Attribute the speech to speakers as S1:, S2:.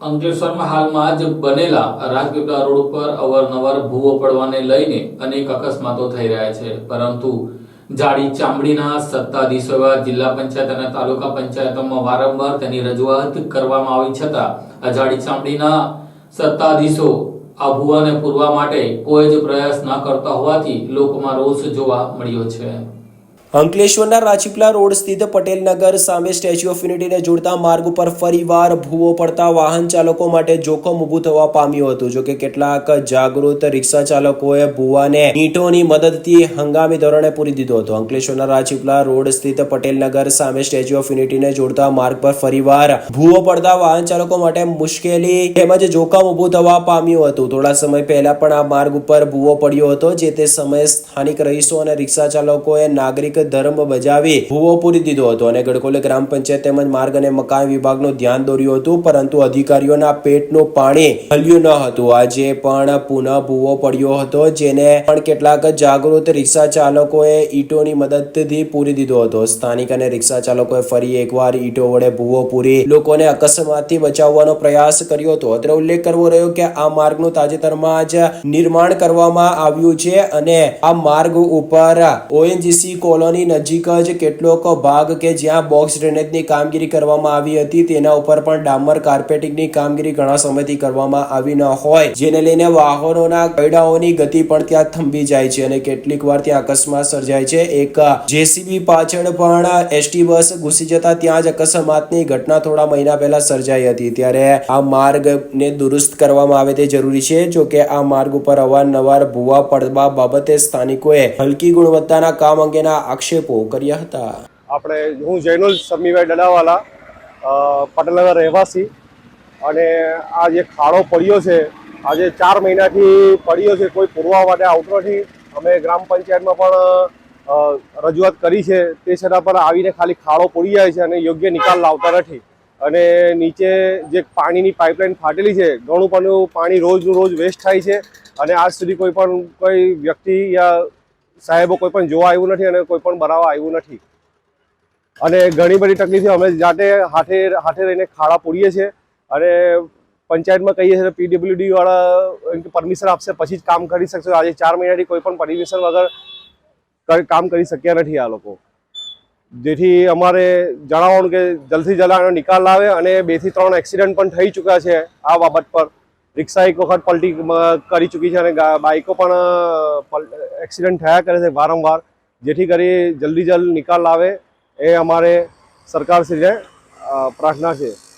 S1: અંકલેશ્વરમાં હાલમાં જ બનેલા રાજપીપળા રોડ ઉપર અવારનવાર ભૂવો પડવાને લઈને અનેક અકસ્માતો થઈ રહ્યા છે. પરંતુ જાડી ચામડીના સત્તાધીશો એવા જિલ્લા પંચાયત અને તાલુકા પંચાયતોમાં વારંવાર તેની રજૂઆત કરવામાં આવી છતાં આ જાડી ચામડીના સત્તાધીશો આ ભૂવાને પૂરવા માટે કોઈ જ પ્રયાસ ન કરતા હોવાથી લોકોમાં રોષ જોવા મળ્યો છે.
S2: અંકલેશ્વરના રાજપીપળા રોડ સ્થિત પટેલનગર સામે સ્ટેચ્યુ ઓફ યુનિટીને જોડતા માર્ગ ઉપર ફરીવાર ભૂવો પડતા વાહન ચાલકો માટે જોખમ ઊભું થવા પામ્યું હતું. જોકે કેટલાક જાગૃત રિક્ષા ચાલકોએ ભૂવાને ઈંટોની મદદથી હંગામી ધોરણે પૂરી દીધો હતો. અંકલેશ્વરના રાજપીપળા રોડ સ્થિત પટેલનગર સામે સ્ટેચ્યુ ઓફ યુનિટીને જોડતા માર્ગ પર ફરીવાર ભૂવો પડતા વાહન ચાલકો માટે મુશ્કેલી તેમજ જોખમ ઊભું થવા પામ્યું હતું. થોડા સમય પહેલા પણ આ માર્ગ ઉપર ભૂવો પડ્યો હતો, જે તે સમયે સ્થાનિક રહીશો અને રિક્ષા ચાલકોએ નાગરિક ધર્મ બજાવી ભૂવો પૂરી દીધો હતો અને ગડકોલે ગ્રામ પંચાયત તેમજ માર્ગ અને મકાન વિભાગનું ધ્યાન દોર્યું હતું, પરંતુ અધિકારીઓના પેટનું પાણી હલ્યું ન હતું. આજે પણ પુનઃ ભૂવો પડ્યો હતો, જેને પણ કેટલાક જાગૃત રિક્ષા ચાલકોએ ઈટોની મદદથી પૂરી દીધો હતો. સ્થાનિક અને રિક્ષા ચાલકોએ ફરી એકવાર ઈંટો વડે ભૂવો પૂરી લોકોને અકસ્માતથી બચાવવાનો પ્રયાસ કર્યો હતો. અત્રે ઉલ્લેખ કરવો રહ્યો કે આ માર્ગનું તાજેતરમાં જ નિર્માણ કરવામાં આવ્યું છે અને આ માર્ગ ઉપર ઓએનજીસી કોલોની નજીક જ કેટલોક ભાગ કે જ્યાં બોક્સ ડ્રેનેજની કામગીરી કરવામાં આવી હતી, તેના ઉપર પણ ડામર કાર્પેટિંગની કામગીરી ઘણા સમયથી કરવામાં આવી ન હોય. જેને લઈને વાહનોના કૈડાઓની ગતિ પણ ત્યાં થંભી જાય છે અને કેટલીક વાર ત્યાં અકસ્માત સર્જાય છે. એક જેસીબી પાછળ પણ એસટી બસ ઘૂસી જતા ત્યાં જ અકસ્માતની ઘટના થોડા મહિના પહેલા સર્જાઈ હતી. ત્યારે આ માર્ગને દુરુસ્ત કરવામાં આવે તે જરૂરી છે. જો કે આ માર્ગ ઉપર અવારનવાર ભૂવા પડવા બાબતે સ્થાનિકોએ હલકી ગુણવત્તાના કામ અંગેના આક્ષેપો કર્યા હતા.
S3: આપણે હું જૈનુલ સમીભાઈ ડડાવાલા પટેલનગર રહેવાસી અને આ જે ખાડો પડ્યો છે, આજે ચાર મહિનાથી પડ્યો છે, કોઈ પૂરવા માટે આવતો નથી. અમે ગ્રામ પંચાયતમાં પણ રજૂઆત કરી છે, તે છતાં પણ આવીને ખાલી ખાડો પડી જાય છે અને યોગ્ય નિકાલ લાવતા નથી. અને નીચે જે પાણીની પાઇપલાઇન ફાટેલી છે ઘણું પણ પાણી રોજનું રોજ વેસ્ટ થાય છે અને આજ સુધી કોઈ પણ કોઈ વ્યક્તિ યા સાહેબો કોઈ પણ જોવા આવ્યું નથી અને કોઈ પણ બનાવવા આવ્યું નથી. અને ઘણી બધી તકલીફો અમે જાતે હાથે હાથે રહીને ખાડા પૂરીએ છીએ અને પંચાયતમાં કહીએ છીએ પીડબ્લ્યુડી વાળા પરમિશન આપશે, પછી જ કામ કરી શકશે. આજે ચાર મહિનાથી કોઈ પણ પરમિશન વગર કામ કરી શક્યા નથી આ લોકો. જેથી અમારે જણાવવાનું કે જલ્દથી જલ્દ આનો નિકાલ લાવે અને બેથી ત્રણ એક્સિડન્ટ પણ થઈ ચૂક્યા છે આ બાબત પર. રિક્ષા એક વખત પલટી કરી ચૂકી છે અને બાઇકો પણ એક્સિડન્ટ થયા કરે છે વારંવાર, જેથી કરી જલ્દી જલ્દ નિકાલ લાવે એ અમારે સરકારશ્રીને પ્રાર્થના છે.